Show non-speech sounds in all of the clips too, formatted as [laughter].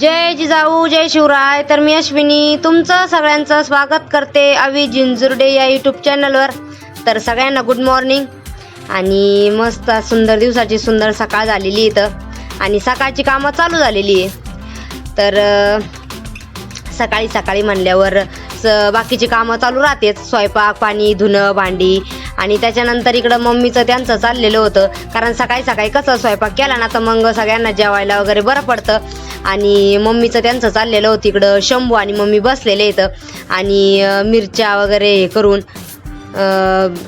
जय जिजाऊ जय शिवराय. तर मी अश्विनी तुमचं सगळ्यांचं स्वागत करते अवी जिंजुर्डे या यूट्यूब चॅनलवर तर सगळ्यांना गुड मॉर्निंग आणि मस्त सुंदर दिवसाची सुंदर सकाळ झालेली इथं. आणि सकाळची कामं चालू झालेली आहे. तर सकाळी सकाळी म्हणल्यावर स बाकीची कामं चालू राहतेच. स्वयंपाक पाणी धुणं भांडी आणि त्याच्यानंतर इकडं मम्मीचं त्यांचं चाललेलं होतं. कारण सकाळी सकाळी कसं स्वयंपाक केला ना तर मग सगळ्यांना जेवायला वगैरे बरं पडतं. आणि मम्मीचं त्यांचं चाललेलं होतं इकडं शंभू आणि मम्मी बसलेले इथं. आणि मिरच्या वगैरे हे करून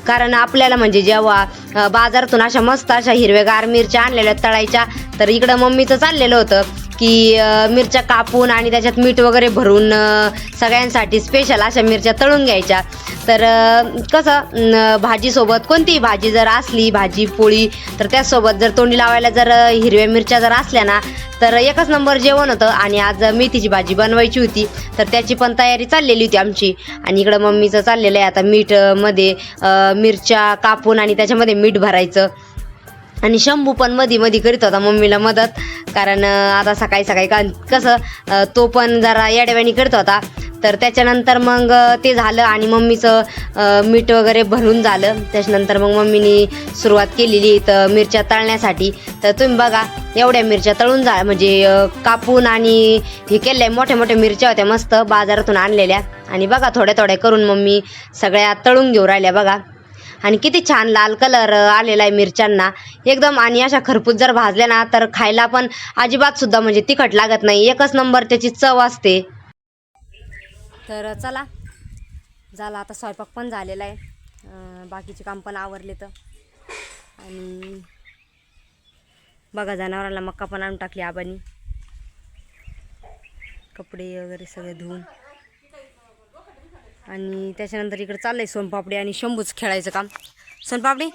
कारण आपल्याला म्हणजे जेव्हा बाजारातून अशा मस्त अशा हिरव्यागार मिरच्या आणलेल्या तळायच्या तर इकडं मम्मीचं चाललेलं होतं. की मिरच्या कापून आणि त्याच्यात मीठ वगैरे भरून सगळ्यांसाठी स्पेशल अशा मिरच्या तळून घ्यायच्या. तर कसं भाजीसोबत कोणतीही भाजी जर असली भाजी पोळी तर त्याचसोबत जर तोंडी लावायला जर हिरव्या मिरच्या जर असल्या ना तर एकच नंबर जेवण होतं आणि आज मेथीची भाजी बनवायची होती. तर त्याची पण तयारी चाललेली होती आमची. आणि इकडं मम्मीचं चाललेलं आहे आता मीठमध्ये मिरच्या कापून आणि त्याच्यामध्ये मीठ भरायचं. आणि शंभू पण मधी मधी करीत होता मम्मीला मदत. कारण आता सकाळी सकाळी का कसं तो पण जरा येड्यावानी करत होता. तर त्याच्यानंतर मग ते झालं आणि मम्मीचं मीठ वगैरे भरून झालं. त्याच्यानंतर मग मम्मीनी सुरुवात केलेली तर मिरच्या तळण्यासाठी. तर तुम्ही बघा एवढ्या मिरच्या तळून जा म्हणजे कापून आणि हे केल्या मोठ्या मोठ्या मिरच्या होत्या मस्त बाजारातून आणलेल्या. आणि बघा थोड्या थोड्या करून मम्मी सगळ्या तळून घेऊ राहिल्या बघा. आणि किती छान लाल कलर आलेला आहे मिरच्यांना. एकदम आणि अशा खरपूस जर भाजल्या ना तर खायला पण अजिबात सुद्धा म्हणजे तिखट लागत नाही. एकच नंबर त्याची चव असते. तर चला. झाला आता स्वयंपाक पण झालेला आहे. बाकीचे काम पण आवरले तर. आणि बघा जनावरांना मक्का पण आणून टाकली आबानी. कपडे वगैरे सगळे धुवून. आणि त्याच्यानंतर इकडे चाललंय सोनपापडी आणि शंभूच खेळायचं काम. सोनपापडी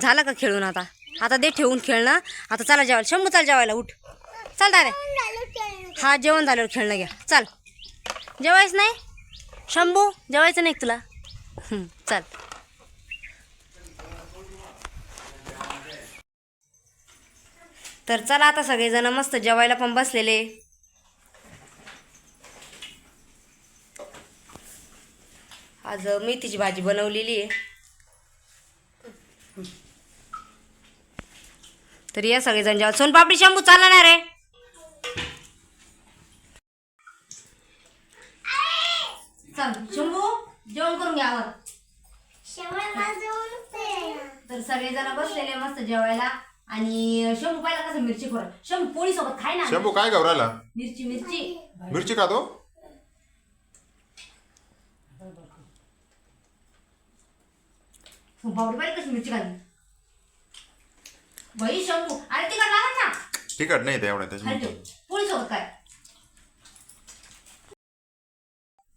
झालं का खेळून आता? आता दे ठेवून खेळणं. आता चला जेवायला. शंभू चाल जेवायला उठ. चाल दादा हा जेवण झाल्यावर खेळणं घ्या. चाल. जेवायच नाही? शंभू जेवायचं नाही तुला? चाल. तर चला आता सगळेजण मस्त जेवायला पण बसलेले. आज मेथीची भाजी बनवलेली आहे. तर या सगळेजण जेव्हा सोनपापडी शंभू चालला ना रे चल शंभू जेवण करून तर सगळेजण बसलेले मस्त जेवायला. आणि शंभू पाहिला कसं मिरची खोर शंभू पोळी सोबत खाय ना. शंभू काय घबराला मिरची मिरची. मिरची का बावडी पाहिजे कशी मिरची खाली बाई शंभू अरे तिकड लागत ना? तिखट नाही ते एवढं खाली त्याच्यामुळे ठेव. पोळी सोबत काय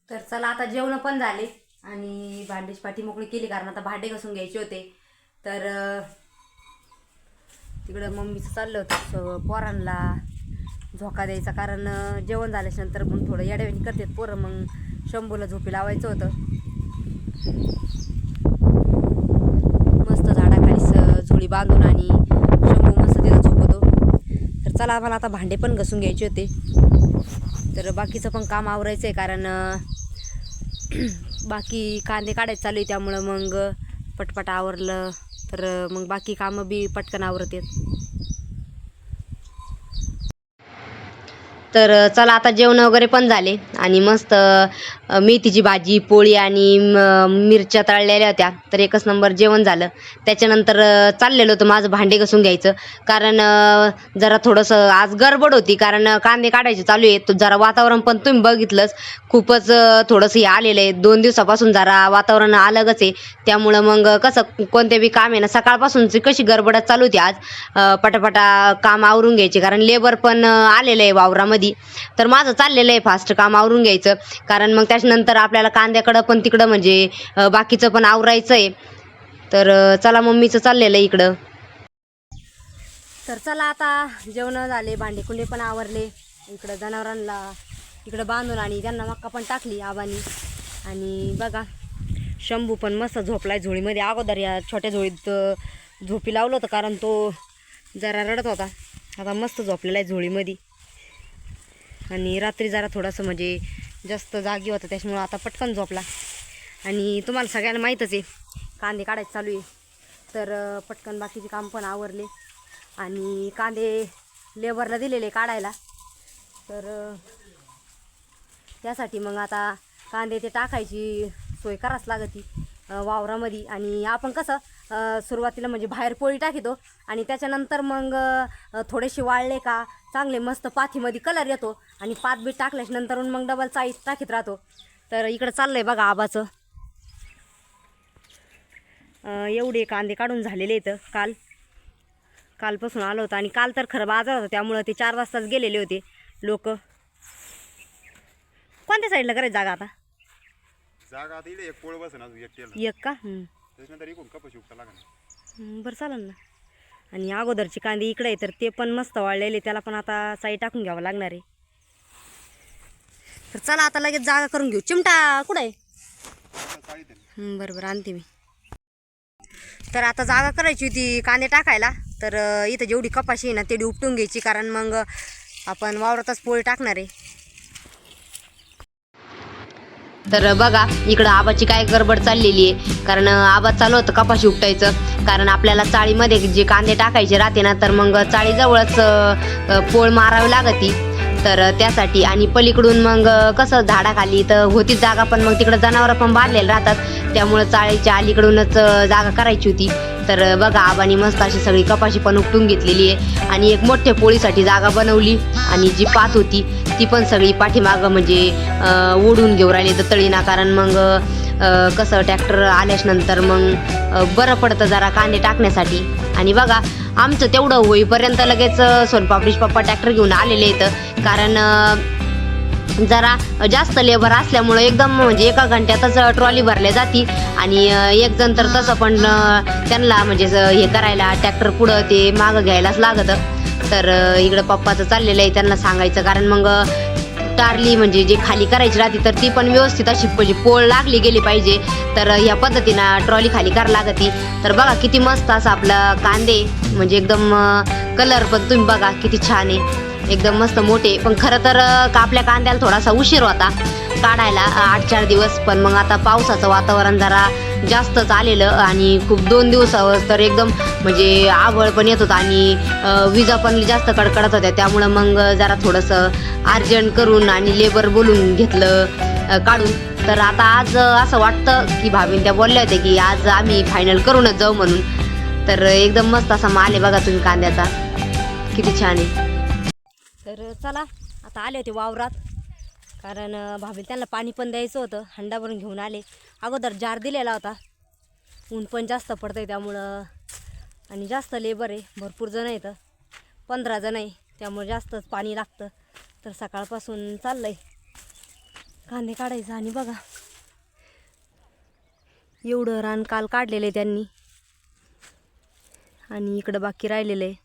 तर चला आता जेवण पण झाले आणि भांडीच पाठी मोकळी केली कारण आता भांडे घासून घ्यायचे होते. तर अं, तिकडं मम्मीचं चाललं होतं स- पोरांना झोका द्यायचा कारण अं, जेवण झाल्याच्यानंतर मग थोडं येड्यावानी करतात पोरं मग शंभूला झोपी लावायचं होतं मस्त झाडाखाली स- झोळी बांधून आणि शंभू मस्त तिथं झोपतो. तर चला मला आता भांडे पण घसून घ्यायचे होते. तर बाकीचं पण काम आवरायचं आहे कारण [clears throat] बाकी कांदे काढायचं चालू आहे त्यामुळं मग पटपट आवरलं. तर मग बाकी कामं बी पटकन आवरत तर चला आता जेवण वगैरे पण झाले. आणि मस्त मेथीची भाजी पोळी आणि मिरच्या तळलेल्या होत्या. तर एकच नंबर जेवण झालं. त्याच्यानंतर चाललेलं होतं माझं भांडे घसून घ्यायचं. कारण जरा थोडंसं आज गडबड होती. कारण कांदे काढायचे चालू आहे तर जरा वातावरण पण तुम्ही बघितलंच. खूपच थोडंसं हे आलेलं आहे. दोन दिवसापासून जरा वातावरण अलगच आहे. त्यामुळं मग कसं कोणते बी काम आहे ना सकाळपासूनची कशी गडबडच चालू होती आज. पटापटा काम आवरून घ्यायचे. कारण लेबर पण आलेलं आहे वावरामध्ये. तर माझं चाललेलं आहे फास्ट काम आवरून घ्यायचं. कारण मग त्याच्यानंतर आपल्याला कांद्याकडं पण तिकडं म्हणजे बाकीचं पण आवरायचं आहे तर चला मम्मीचं चाललेलं आहे इकडं. तर चला आता जेवण झाले भांडे कुंडे पण आवरले. इकडं जनावरांना इकडं बांधून आणि त्यांना मक्का पण टाकली आबानी. आणि बघा शंभू पण मस्त झोपलाय झोळीमध्ये. अगोदर या छोट्या झोळीत झोपी लावलं होतं कारण तो जरा रडत होता. आता मस्त झोपलेला आहे झोळीमध्ये. आणि रात्री जरा थोडंसं म्हणजे जास्त जागी होतं त्याच्यामुळं आता पटकन झोपला. आणि तुम्हाला सगळ्यांना माहीतच आहे कांदे काढायचं चालू आहे. तर पटकन बाकीचे काम पण आवरले. आणि कांदे लेबरला दिलेले काढायला. तर त्यासाठी मग आता कांदे ते टाकायची सोय करावंच लागती. वावरामध्ये. आणि आपण कसं सुरुवातीला म्हणजे बाहेर पोळी टाकतो आणि त्याच्यानंतर मग थोडेसे वाळले का चांगले मस्त पाथीमध्ये कलर येतो आणि पात बीट टाकल्याच्या नंतर मग डबल चाळीस टाकीत राहतो. तर इकडं चाललं आहे बघा आबाचं. एवढे कांदे काढून झालेले आहेत काल. कालपासून आलं होतं आणि काल तर खरं बाजार होता त्यामुळं ते चार वाजताच गेलेले होते लोक. कोणत्या साईडला करायची जागा आता? जागा आता एक पोळ बसन अजून एक केलं. एक का? हं. त्याच्यानंतर इकडून कपाशी उपटा लागणार हं, बरं चालेल ना. आणि अगोदरची कांदे इकडे आहे तर ते पण मस्त वाळलेले त्याला पण आता साई टाकून घ्यावं लागणार आहे. तर चला आता लगेच जागा करून घेऊ. चिमटा कुठं आहे? चाळीत आहे. हं, बरं बरं आणते मी. तर आता जागा करायची होती कांदे टाकायला. तर अं, इथं जेवढी कपाशी आहे ना तेवढी उपटून घ्यायची. कारण मग आपण वावरातच पोळी टाकणार आहे. तर बघा इकडं आबाची काय गडबड चाललेली आहे. कारण आबा चालू होतं कपाशी उपटायचं. कारण आपल्याला चाळीमध्ये जे कांदे टाकायचे राहते ना तर मग चाळीजवळच पोळ मारावी लागती. तर त्यासाठी आणि पलीकडून मग कसं झाडाखाली तर होतीच जागा पण मग तिकडं जनावरं पण बांधलेले राहतात. त्यामुळं चाळीच्या अलीकडूनच जागा करायची होती. तर बघा आबानी मस्त अशी सगळी कपाशी पण उपटून घेतलेली आहे. आणि एक मोठ्या पोळीसाठी जागा बनवली. आणि जी पात होती ती पण सगळी पाठीमागं म्हणजे ओढून घेऊन राहिली. तर कारण मग कसं ट्रॅक्टर आल्याच नंतर मग बरं पडतं जरा कांदे टाकण्यासाठी. आणि बघा आमचं तेवढं होईपर्यंत लगेच सोनपापडीश पप्पा ट्रॅक्टर घेऊन आलेले आहेत. कारण जरा जास्त लेबर असल्यामुळं एकदम म्हणजे एका घंट्यातच ट्रॉली भरल्या जाती. आणि एक जण तर तसं पण त्यांना म्हणजे हे करायला ट्रॅक्टर पुढं ते मागं घ्यायलाच लागतं. तर इकडं पप्पाचं चाललेलं आहे त्यांना सांगायचं. कारण मग टारली म्हणजे जे खाली करायची राहते तर ती पण व्यवस्थित अशी म्हणजे पोळ लागली गेली पाहिजे. तर ह्या पद्धतीनं ट्रॉली खाली करावं लागती. तर बघा किती मस्त असं आपलं कांदे. म्हणजे एकदम कलर पण तुम्ही बघा किती छान आहे. एकदम मस्त मोठे. पण खरं तर का आपल्या कांद्याला थोडासा उशीर होता काढायला आठ चार दिवस. पण मग आता पावसाचं वातावरण जरा जास्तच आलेलं आणि खूप दोन दिवसावर तर एकदम म्हणजे आवळ पण येत होता आणि विजा पण जास्त कडकडत होत्या. त्यामुळं मग जरा थोडंसं अर्जंट करून आणि लेबर बोलून घेतलं काढून. तर आता आज असं वाटतं की भाभीन त्या बोलल्या होत्या की आज आम्ही फायनल करूनच जाऊ म्हणून. तर एकदम मस्त असा माल आहे बघा तुम्ही कांद्याचा. किती छान आहे. तर चला आता आले होते वावरात. कारण भाभी त्यांना पाणी पण द्यायचं होतं हंडा भरून घेऊन आले. अगोदर जार दिलेला होता. ऊन पण जास्त पडतं आहे त्यामुळं. आणि जास्त लेबर आहे भरपूर जण येतं पंधरा जण आहे त्यामुळे जास्तच पाणी लागतं. तर सकाळपासून चाललं आहे कांदे काढायचं आणि बघा. एवढं रान काल काढलेलं आहे त्यांनी. आणि इकडं बाकी राहिलेलं आहे.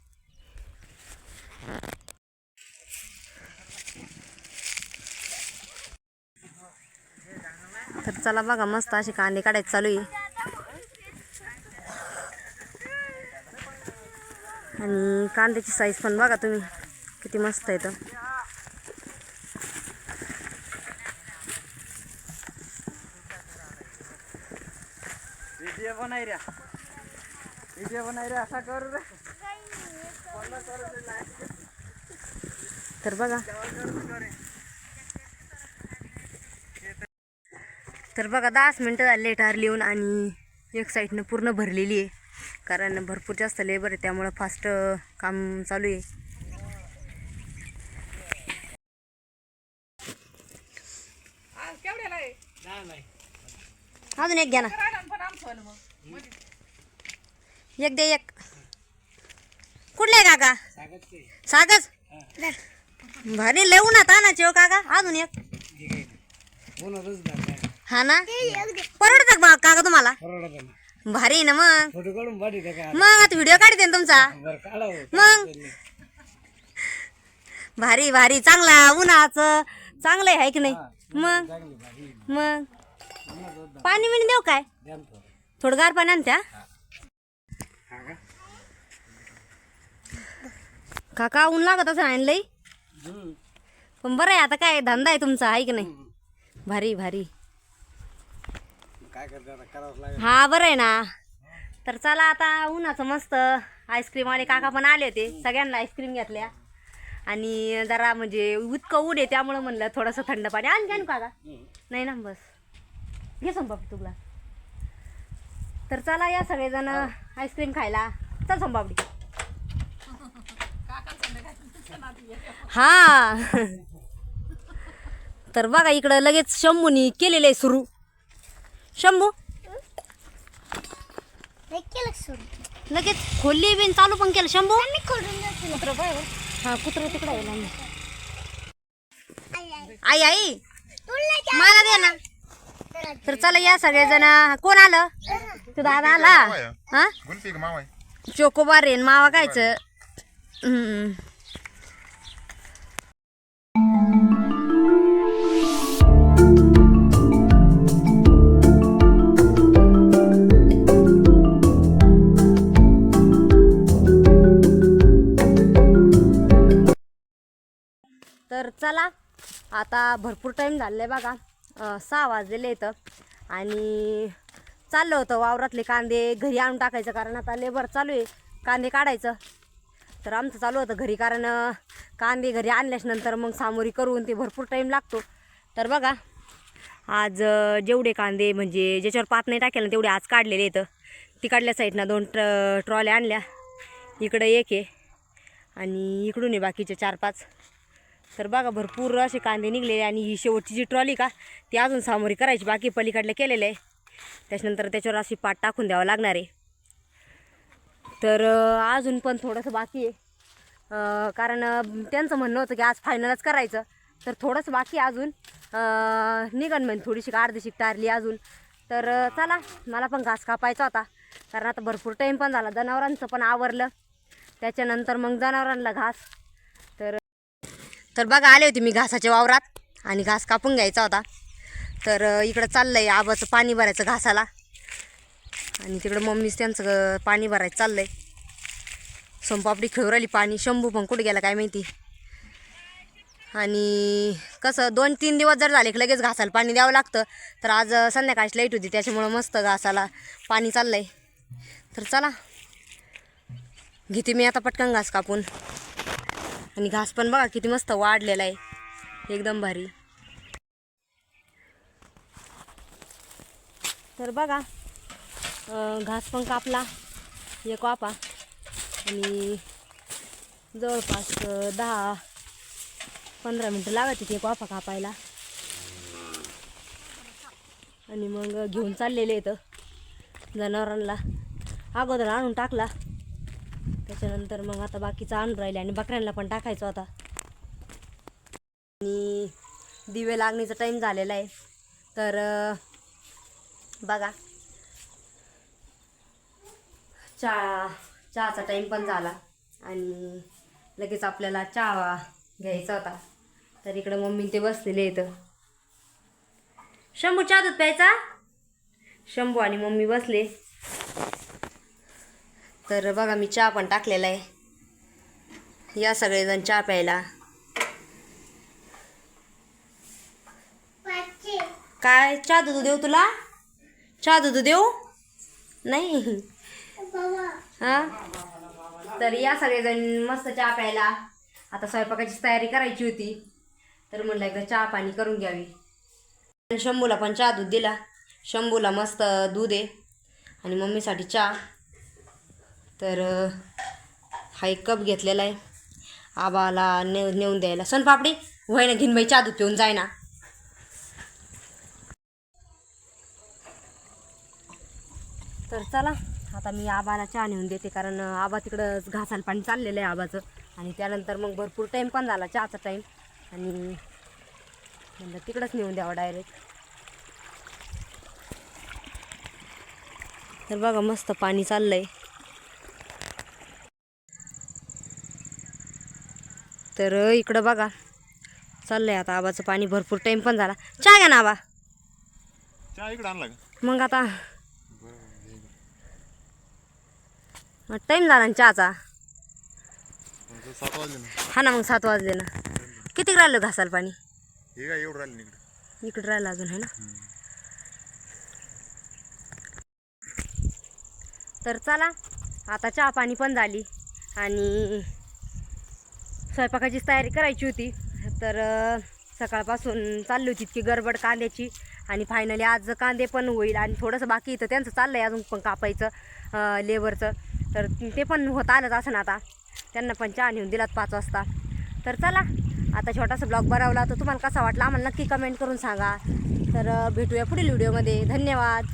चला बघा मस्त असे कांदे काढायचे चालू आहे. आणि कांद्याची साईज पण बघा तुम्ही किती मस्त आहे तर. व्हिडिओ बनाई रे व्हिडिओ बनाई रे असा करू रे तर बघा. तर बघा दहाच मिनटं झाले टार लिहून आणि एक साईडनं पूर्ण भरलेली आहे. कारण भरपूर जास्त लेबर आहे त्यामुळं फास्ट काम चालू आहे. अजून एक घ्या ना. एक दे एक. कुठले काका? सागच भारी लय उन्हात ना चेव काका. अजून एक. हा ना? परवडत का काका तुम्हाला? भारी आहे ना मग. फोटो काढून पाठी का मग आता व्हिडिओ काढते ना तुमचा. बरं काढा मग. भारी भारी. चांगला उन्हाचं. चांगलं आहे की नाही? मग. मग. पाणी बिणी देऊ काय? थोडं. गार पाणी आणत्या? काका ऊन लागत असं आणलंय पण बरं आहे आता काय धंदा आहे तुमचा आहे की नाही? भारी भारी. काय करते आता? करावंच लागेल. हा बरं आहे ना. तर चला आता उन्हाचं मस्त आईस्क्रीम वाले काका पण आले होते सगळ्यांना आईस्क्रीम घेतल्या. आणि जरा म्हणजे इतकं ऊन आहे त्यामुळं म्हणलं थोडंसं थंड पाणी. आणू काका. नाही ना बस. घे संपापडी तुला. तर चला या सगळेजण आईस्क्रीम खायला. चल संपापडी हा. तर बघा इकडं लगेच शंभूनी केलेलं आहे सुरू. शंभू? लगेच खोलली बिन चालू पण केलं. शंभू? कुत्र हा कुत्र तिकडे आहे लांब. आई आई. मला दे ना. तर चला या सगळेजण. कोण आलं? तू दादा आला. हा? चोकोबार रेन मावा कायचं तर चला आता भरपूर टाईम झालेला आहे बघा सहा वाजलेले इथं आणि चाललं होतं वावरातले कांदे घरी आणून टाकायचं कारण आता लेबर चालू आहे. कांदे काढायचं. तर आमचं चालू होतं घरी कारण कांदे घरी आणल्याच्यानंतर नंतर मग सामोरी करून ते भरपूर टाईम लागतो. तर बघा आज जेवढे कांदे म्हणजे ज्याच्यावर पात नाही टाकेल ना तेवढे आज काढलेले येतं तिकडल्या साईडनं दोन ट्र ट्रॉल्या आणल्या. इकडं एक आहे. आणि इकडून आहे बाकीचे चार पाच तर बघा भरपूर असे कांदे निघलेले आणि ही शेवटची जी ट्रॉली का ती अजून सामोरी करायची बाकी पलीकडले केलेलं आहे. त्याच्यानंतर त्याच्यावर अशी पाट टाकून द्यावं लागणार आहे. तर अजून पण थोडंसं बाकी आहे. कारण त्यांचं म्हणणं होतं की आज फायनलच करायचं. तर थोडंसं बाकी अजून. निघण निघन म्हणजे थोडीशी अर्धीशी टारली अजून. तर चला मला पण घास कापायचा होता. कारण आता भरपूर टाईम पण झाला. जनावरांचं पण आवरलं. त्याच्यानंतर मग जनावरांना घास. तर बघा आले होते मी घासाच्या वावरात आणि घास कापून घ्यायचा होता. तर इकडं चाललं आहे आबाचं पाणी भरायचं घासाला. आणि तिकडं मम्मीच त्यांचं पाणी भरायचं चाललं आहे सोमपापडी खेळू राहिली पाणी. शंभू पण कुठे गेला काय माहिती. आणि कसं दोन तीन दिवस जर झाले की लगेच घासाला पाणी द्यावं लागतं. तर आज संध्याकाळची लाइट होती त्याच्यामुळं मस्त घासाला पाणी चाललं आहे तर चला घेते मी आता पटकन घास कापून. आणि घास पण बघा किती मस्त वाढलेला आहे. एकदम भारी. तर बघा घास पण कापला. एक वापा आणि जवळपास दहा पंधरा मिनटं लागत होती एक वाफा कापायला. आणि मग घेऊन चाललेले इथं जनावरांना. अगोदर आणून टाकला. त्याच्यानंतर मग आता बाकीचं आणून राहिले आणि बकऱ्यांना पण टाकायचं होता आणि दिवे लागणीचा टाईम झालेला आहे. तर बघा. चहा चहाचा टाईम पण झाला. आणि लगेच आपल्याला चहा घ्यायचा होता. तर इकडं मम्मी ते बसलेले इथं शंभू चहा दूध प्यायचा? शंभू आणि मम्मी बसले. तर बघा मी चहा पण टाकलेला आहे. या सगळेजण चहा प्यायला. काय? चहा दूध देऊ तुला? चहा दूध देऊ? नाही. हा? तर या सगळेजण मस्त चहा प्यायला. आता स्वयंपाकाची तयारी करायची होती. तर म्हणलं एकदा चहा पाणी करून घ्यावी. आणि शंभूला पण चहा दूध दिला. शंभूला मस्त दूध आहे. आणि मम्मीसाठी चहा. तर हा एक कप घेतलेला आहे. आबाला ने नेऊन द्यायला. सोनपापडी वय ना घेऊन बाई चादू पिऊन जाय ना तर चला आता मी आबाला चहा नेऊन देते. कारण आबा तिकडं घासाला पाणी चाललेलं आहे आबाचं. आणि त्यानंतर मग भरपूर टाईम पण झाला चहाचा टाईम आणि म्हणलं तिकडंच नेऊन द्यावं डायरेक्ट तर बघा मस्त पाणी चाललं आहे तर इकडं बघा. चाललंय आता आबाचं पाणी भरपूर. टाईम पण झाला. चहा घ्या ना आबा. चहा इकडे आणला मग आता. टाईम झाला ना चहाचा. हा ना मग सात वाजले ना. किती राहिलं घासाल पाणी? एवढं राहिलं इकडे. इकडं राहिलं अजून आहे ना? तर चला आता चहा पाणी पण झाली. आणि स्वयंपाकाचीच तयारी करायची होती. तर सकाळपासून चालली होती इतकी गडबड कांद्याची. आणि फायनली आज कांदे पण होईल आणि थोडंसं बाकी इथं त्यांचं चाललं आहे अजून पण कापायचं लेबरचं तर ते पण होत आलंच असं ना आता. त्यांना पण चहा नेऊन दिलात पाच वाजता. तर चला आता छोटासा ब्लॉग बनवला. तर तुम्हाला कसा वाटला आम्हाला नक्की कमेंट करून सांगा. तर भेटूया पुढील व्हिडिओमध्ये धन्यवाद.